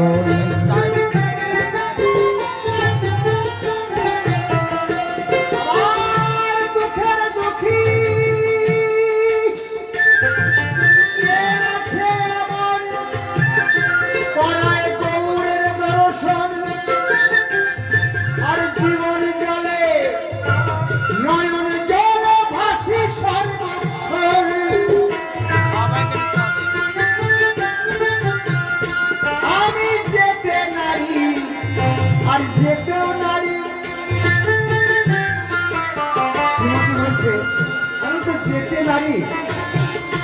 আমার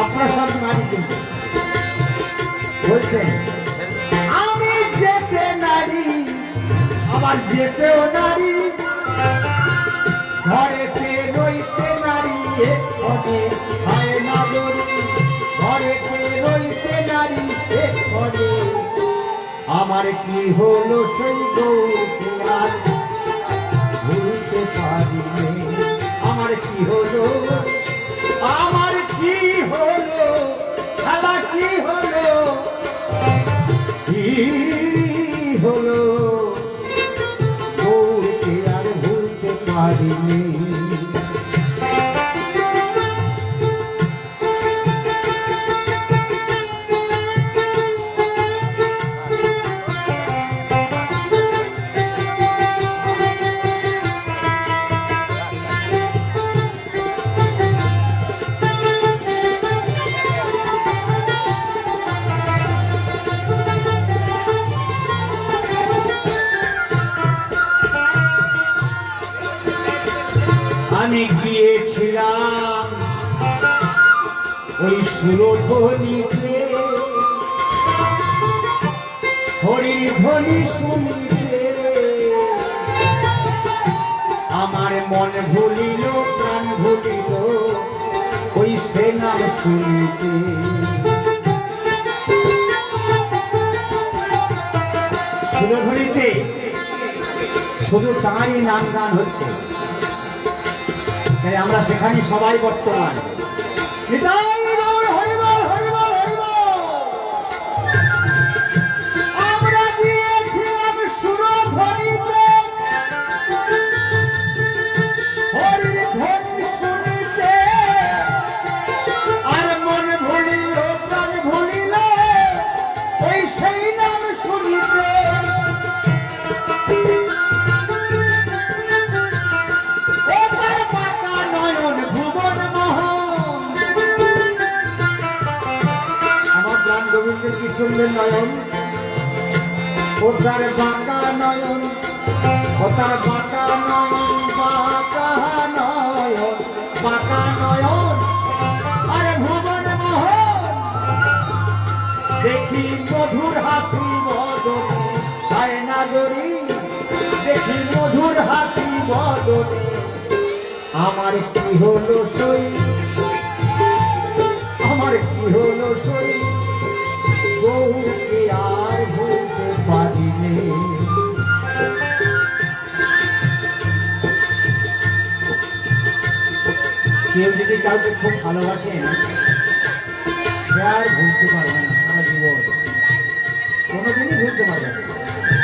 আপনার সব নারী কিন্তু। বলছেন, আমি যেতে নারী আবার যেতেও নারী। ঘরেতে রইতে নারী এক্ষণে হয় নাগরী ঘরেতে রইতে নারী এক্ষণে আমার কি হলো সেই গৌরকে আমি গিয়েছিলাম ওই সুরধ্বনিতে। হরির ধ্বনি শুনিতে। আমার মন ভুলিল, প্রাণ ভুলিল ওই সে নাম শুনিতে সুরধ্বনিতে শুধু তাঁরই নাম গান হচ্ছে। তাই আমরা সেখানে সবাই বর্তমান। নয়ন, ওটার বাঁকা নয়ন, ওটার বাঁকা নয়ন বাঁকা নয়ন বাঁকা নয়ন। আরে ভুবন দেখি মধুর হাসি বদনে নাগরী দেখি মধুর হাসি আমার কি হলো সই? আমার কি হলো সই? আর ভুলতে পারিনি। কেউ যদি কাউকে খুব ভালোবাসেন সে আর ভুলতে পারবে না সারা জীবন। কোনোদিনই ভুলতে পারবে না।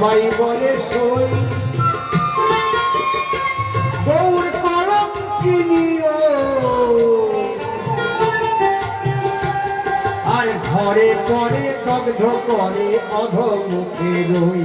সবাই বলে সই। গৌর কলম আর ঘরে পরে দগ্ধ করে অধমুখে রই।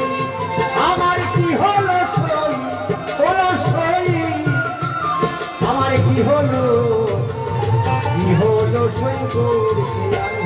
I'm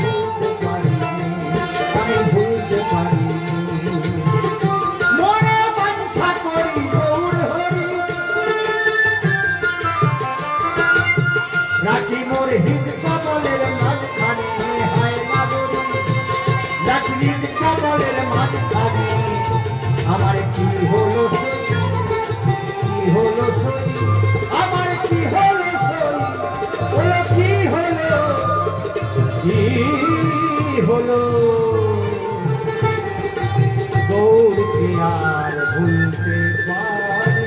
यार भूलते पानी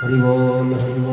हरिओम हरिओम